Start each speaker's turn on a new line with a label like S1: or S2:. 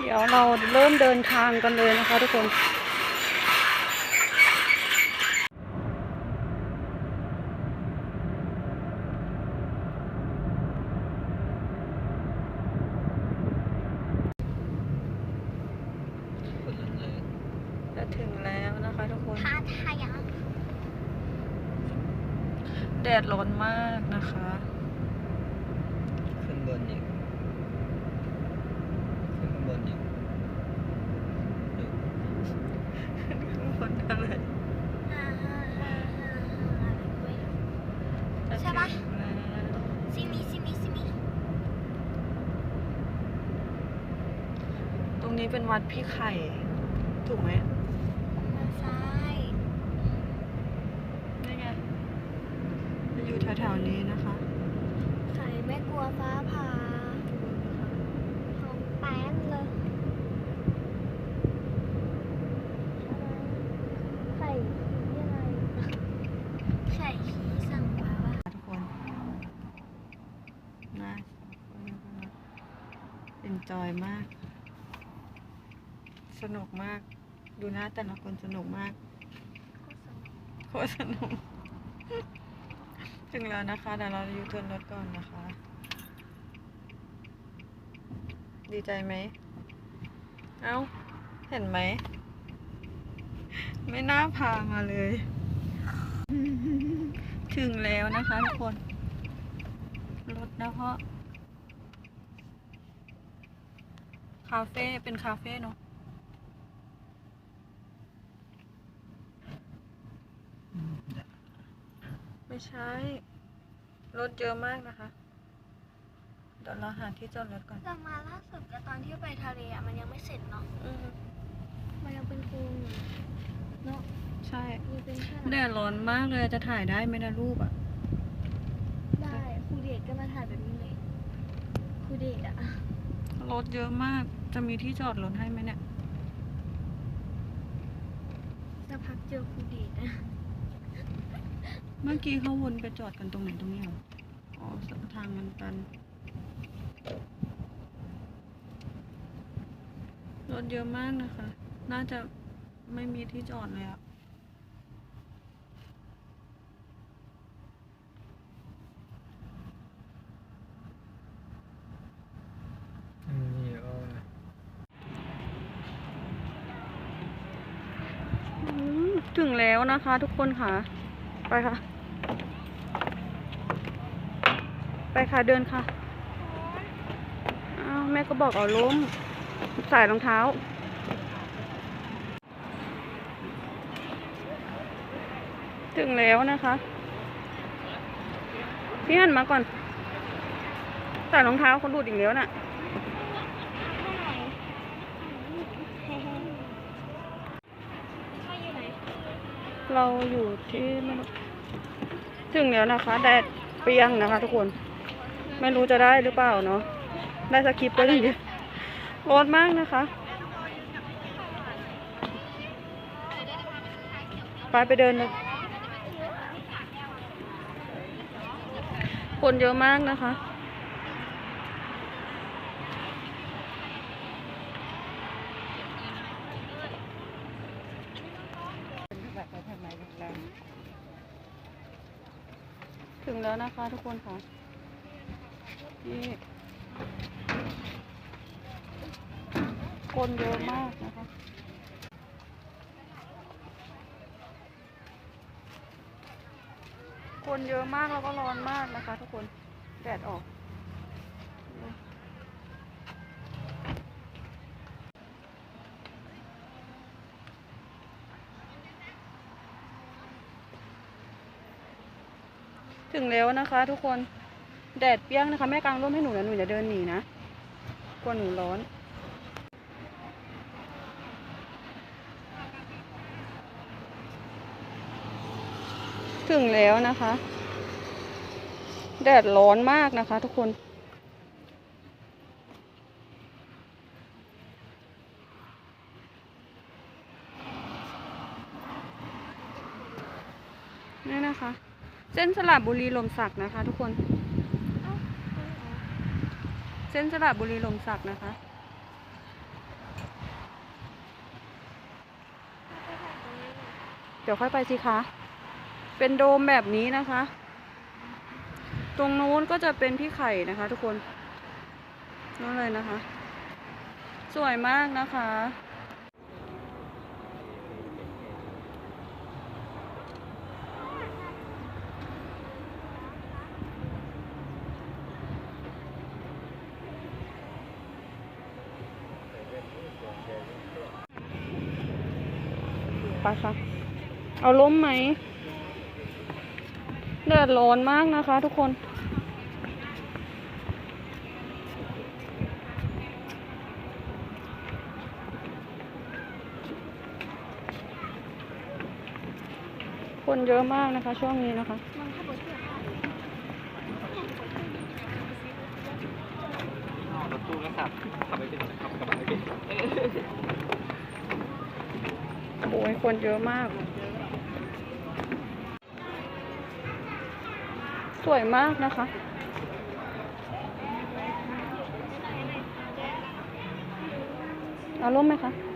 S1: เดี๋ยวเราเริ่มเดินทางกันเลยนะคะทุกคน
S2: คนละเลย
S1: จะถึงแล้วนะคะทุกคน
S3: ทาทายัง
S1: แดดร้อนมากนะคะ
S2: ขึ้นบนอีกขึ้นบนอีกดู
S1: ข้างบนอะไร
S3: ฮ่าฮ่าฮ่าฮ่าอะไรก็ไม่รู้
S1: จะ
S3: ใช่ปะ
S1: ถึงแล้ว
S3: ซิมิซิมิซิมิ
S1: ตรงนี้เป็นวัดพี่ไข่ ถูกไหม
S3: มาซ้าย
S1: นี่ไงจะอยู่แถวๆนี้นะคะ
S3: ไข่ไม่กลัวฟ้าผ่าของแป้นเลยไข่ยังไงไข่ขี้สั่งมาว่า
S1: ทุกคนนะ็นจอยมาก สนุกมาก ดูหน้าแต่ละคนสนุกมากโคตรสนุก ถึงแล้วนะคะเดี๋ยวเราอยู่เทินรถก่อนนะคะ ดีใจไหม เอ้า เห็นไหม ไม่น่าพามาเลย ถึงแล้วนะคะทุกคน รถนะเพราะ คาเฟ่เป็นคาเฟ่เนาะไม่ใช่รถเยอะมากนะคะ เดี๋ยวเราหาที่จอดรถก่อน
S3: แต่มาล่าสุดกับตอนที่ไปทะเลอะมันยังไม่เสร็จเนาะ
S1: อืม
S3: มันยังเป็นโครงอยู่เนาะ
S1: ใช่
S3: มีเป็นแค่
S1: แดดร้อนมากเลยจะถ่ายได้ไหมนะรูปอะ
S3: ได้ครูเดชก็มาถ่ายแบบนี้เลยครูเดชอะ
S1: รถเยอะมาก จะมีที่จอดรถให้ไหมเนี่ย
S3: สักพักเจอครูเดชนะ
S1: เมื่อกี้เขาวนไปจอดกันตรงไหนตรงนี้เหรอ อ๋อทางมันตัน รถเยอะมากนะคะ น่าจะไม่มีที่จอดเลยอะ
S2: นี่โอ้ย
S1: อืม ถึงแล้วนะคะทุกคนค่ะ ไปค่ะ ไปค่ะเดินค่ะอ้าวแม่ก็บอกเอาล้มใส่รองเท้า ถึงแล้วนะคะ พี่หันมาก่อนใส่รองเท้าคนดูดอีกแล้วน่ะ เราอยู่ที่ไม่รู้ถึงแล้วนะคะแดดเปรี้ยงนะคะ ทุกคน ไม่รู้จะได้หรือเปล่าเนาะได้สคริปต์ก็ดีร้อนมากนะคะ ไปไปเดินเลยคนเยอะมากนะคะ ถึงแล้วนะคะทุกคนค่ะนี่คนเยอะมากนะคะ คนเยอะมากแล้วก็ร้อนมากนะคะทุกคน แดดออก ถึงแล้วนะคะ ทุกคนแดดเปรี้ยงนะคะ แม่กางร่มให้หนูนะหนูอย่าเดินหนีนะกลัวหนูร้อน ถึงแล้วนะคะ แดดร้อนมากนะคะ ทุกคนนี่นะคะ เส้นสลับบุรีลมศักนะคะ ทุกคน เส้นสลับบุรีลมศักนะคะ เดี๋ยวค่อยไปสิคะ เป็นโดมแบบนี้นะคะ ตรงนู้นก็จะเป็นพี่ไข่นะคะ ทุกคนนั่นเลยนะคะ สวยมากนะคะ ไปค่ะเอาล้มไหมแดดร้อนมากนะคะทุกคน คนเยอะมากนะคะ ช่วงนี้นะคะ
S3: มันขับรถเลยค่ะ
S2: รถตู้ก็ขับขับไปเป็นขับกระบะไปเป็น
S1: โอ้ยคนเยอะมาก สวยมากนะคะเอาร่มไหมคะ